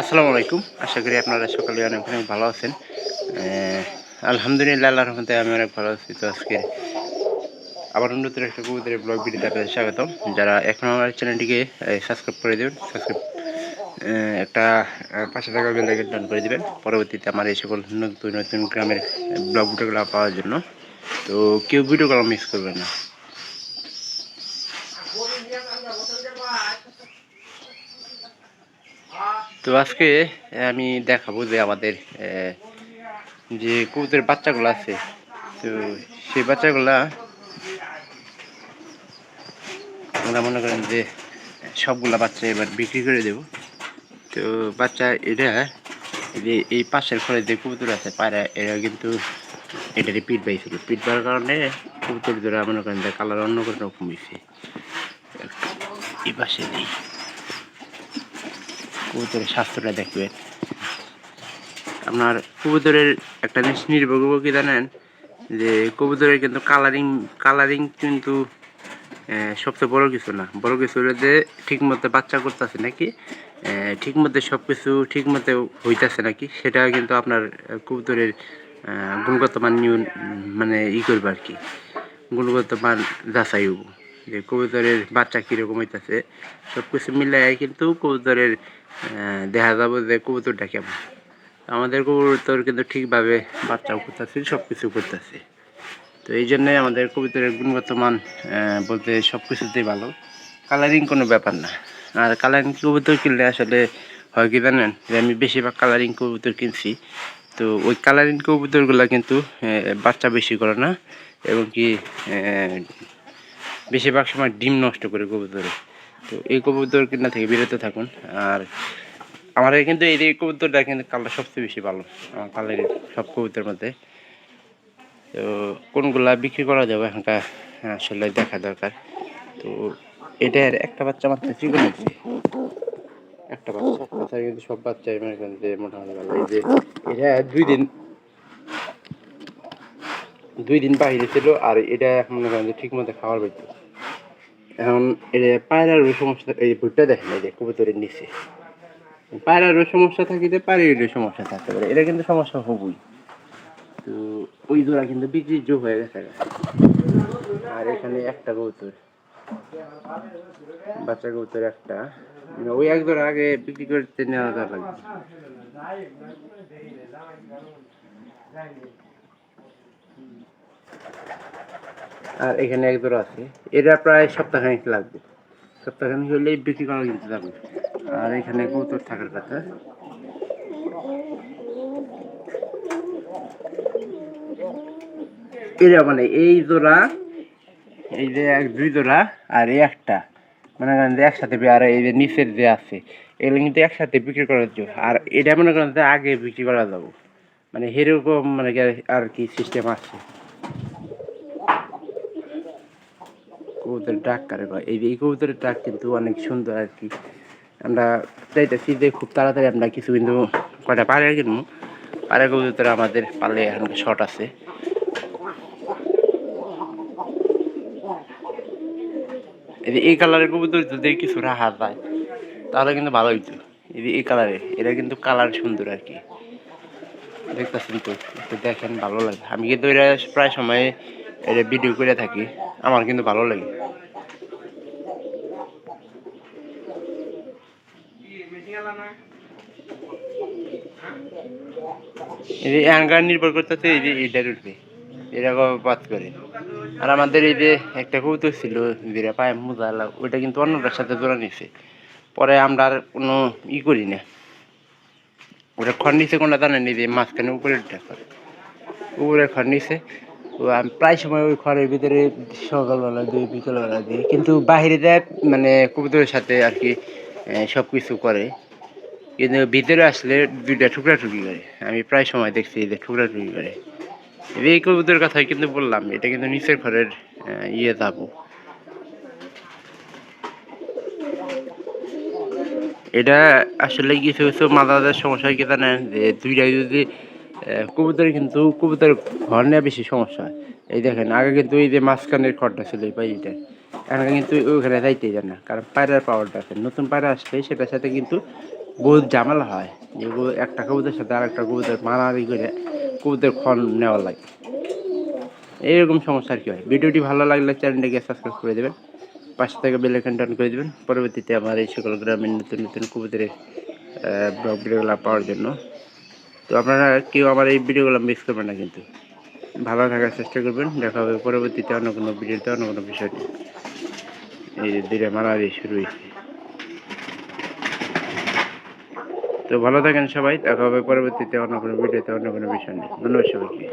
আসসালামু আলাইকুম। আশা করি আপনারা সকালে অনেক অনেক ভালো আছেন। আলহামদুলিল্লাহ আল্লাহর রহমতে আমি অনেক ভালো আছি। তো আজকে আবার নতুন একটা কবুতরের ব্লগ ভিডিওতে আপনাদের স্বাগতম। যারা এখন আমার চ্যানেলটিকে সাবস্ক্রাইব করে দেবেন সাবস্ক্রাইব একটা আহ, পাঁচশো টাকা বেল আইকন টান করে দেবেন। পরবর্তীতে আমার এই সকল নতুন নতুন গ্রামের ব্লগ ভিডিওগুলো পাওয়ার জন্য। তো কেউ ভিডিওগুলো মিস করবেন না। তো আজকে আমি দেখাবো যে আমাদের যে কবুতরের বাচ্চাগুলো আছে, তো সেই বাচ্চাগুলা আমরা মনে করেন যে সবগুলা বাচ্চা এবার বিক্রি করে দেব। তো বাচ্চা এটা যে এই পাশের ঘরে যে কবুতর আছে পায়রা, এরা কিন্তু এটারই পিট পাইছিল পিট পাওয়ার কারণে কবুতর ধরে মনে করেন যে কালার অন্য কোনো রকম হয়েছে এই পাশে নেই কবুতরের স্বাস্থ্যটা দেখবেন আপনার কবুতরের একটা জিনিস নির্ভর কি জানেন? যে কবুতরের কিন্তু কালারিং কালারিং কিন্তু সবচেয়ে বড় কিছু না। বড় কিছু যে ঠিক মতো বাচ্চা করতেছে নাকি? আহ, ঠিক মতো সব কিছু ঠিক মতো হইতেছে নাকি? সেটা কিন্তু আপনার কবুতরের গুণগত মান মানে ই করবে আর কি। গুণগত মান যাচাই হব। যে কবুতরের বাচ্চা কীরকম হইতেছে সব কিছু মিলাই কিন্তু কবুতরের দেখা যাব যে কবুতরটা কেমন। আমাদের কবুতর কিন্তু ঠিকভাবে বাচ্চাও করতেছে সব কিছু করতেছে। তো এই জন্যে আমাদের কবুতরের গুণগত মান বলতে সব কিছুতেই ভালো। কালারিং কোনো ব্যাপার না। আর কালারিং কবুতর কিনলে আসলে হয় কি জানেন, যে আমি বেশিরভাগ কালারিং কবুতর কিনছি। তো ওই কালারিং কবুতরগুলো কিন্তু বাচ্চা বেশি করে না। এবং কি বেশিরভাগ সময় ডিম নষ্ট করে কবুতরে। তো এই কবুতর কিনা থেকে বিরত থাকুন। আর আমার কিন্তু এই কবুতরটা কিন্তু কালার সবচেয়ে বেশি ভালো, আমার কালারের সব কবুতরের মধ্যে। তো কোনগুলা বিক্রি করা যাবে এখনকার আসলে দেখা দরকার। তো এটার একটা বাচ্চা মাত্র একটা বাচ্চা কিন্তু সব বাচ্চাই মনে করেন যে মোটামুটি ভালো। এই যে এটা দুই দিন দুই দিন বাহিরে ছিল, আর এটা মনে করেন যে ঠিক মতো খাবার পাইতো এখন এটা পায়রার ওই সমস্যা এই ভুট্টা দেখেন, এই যে কবুতরের নিচে। পায়রারও সমস্যা থাকিতে পায়রারও সমস্যা থাকতে পারে। এটা কিন্তু সমস্যা হবই। তো ওই জোড়া কিন্তু বিক্রির যোগ হয়ে গেছে আর এখানে একটা কবুতর। বাচ্চা কবুতর একটা। মানে ওই এক জোড়া আগে বিক্রি করতে নেওয়া লাগবে। আর এখানে এক জোড়া আছে। এটা প্রায় সপ্তাহখানিক লাগবে। সপ্তাহখানিক হলেই বিক্রি করা কিন্তু যাবে আর এখানে কবুতর থাকার কথা। এরা মানে এই জোড়া, এই যে এক, দুই জোড়া আর এই একটা। মনে করেন যে একসাথে আর এই যে নিচের যে আছে, এগুলো কিন্তু একসাথে বিক্রি করার জন্য। আর এটা মনে করেন যে আগে বিক্রি করা যাব। মানে সেরকম মানে আর কি সিস্টেম আছে। কবুতরের ডাক কারে কয়? এই এই কবুতরের ডাক কিন্তু অনেক সুন্দর আর কি আমরা চাইতেছি যে খুব তাড়াতাড়ি আমরা কিছু কিন্তু কয়টা পাড়ে কিনবো। পাড়ে কবুতর আমাদের পালে এখন শর্ট আছে। এই কালারের কবুতর যদি কিছু রাখা যায়, তাহলে কিন্তু ভালো হইতো। এই কালারের, এটা কিন্তু কালার সুন্দর আর কি দেখতেছেন তো, একটু দেখেন, ভালো লাগে। আমি কিন্তু এটা প্রায় সময় এটা ভিডিও করে থাকি, আমার কিন্তু ভালো লাগে। এই অ্যাঙ্গার নির্ভর করতেছে এই যে এটার উঠবে এরকম পাত করে। আর আমাদের এই যে একটা কবুতর ছিল পায়ে ওইটা কিন্তু অন্যটার সাথে জোড়া নিছে। পরে আমরা আর কোনো ই করি না। ওটা খড় নিচে কোনটা জানেন যে মাঝখানে উপরে খড়। উপরে খড় নিচে আমি প্রায় সময় ওই খড়ের ভিতরে সকালবেলা দিই বিকেলবেলা দিই কিন্তু বাহিরে দেয় মানে কবুতরের সাথে আর কি সব কিছু করে। কিন্তু ভিতরে আসলে দুইটা টুকরা টুকরি করে। আমি প্রায় সময় দেখছি যে টুকরা টুকরি করে। এই কবুতরের কথাই কিন্তু বললাম এটা কিন্তু নিচের ঘরের ইয়ে যাব এটা আসলে কিছু কিছু মাদাদের সমস্যা কি জানেন? যে দুইটাই যদি আহ, কবুতরের কিন্তু কবুতরের ঘর নেওয়া বেশি সমস্যা হয়। এই দেখেন আগে কিন্তু এই যে মাঝখানের খড়টা ছিল এই পাইটা এখন কিন্তু ওইখানে যাইতেই যায় না কারণ পায়রার পাওয়ারটা আছে। নতুন পায়রা আসলে সেটার সাথে কিন্তু বহুত ঝামেলা হয় যে একটা কবুতরের সাথে আর একটা কবুতর মারামারি করে কবুতর খন নেওয়া লাগে। এইরকম সমস্যা আর কি হয়। ভিডিওটি ভালো লাগলে চ্যানেলটিকে সাবস্ক্রাইব করে দেবেন, পাশে থেকে বেল আইকনটা অন করে দেবেন। পরবর্তীতে আমার এই সকল গ্রামের নতুন নতুন কবুতরের ব্লগ ভিডিওগুলো পাওয়ার জন্য। তো আপনারা কেউ আমার এই ভিডিওগুলো মিস করবেন না কিন্তু। ভালো থাকার চেষ্টা করবেন। দেখা হবে পরবর্তীতে অন্য কোনো ভিডিওতে, অন্য কোনো বিষয় নিয়ে। এই ধীরে মারামারি শুরু হয়েছে। তো ভালো থাকেন সবাই, দেখা হবে পরবর্তীতে অন্য কোনো ভিডিওতে, অন্য কোনো বিষয় নিয়ে। ধন্যবাদ সবাইকে।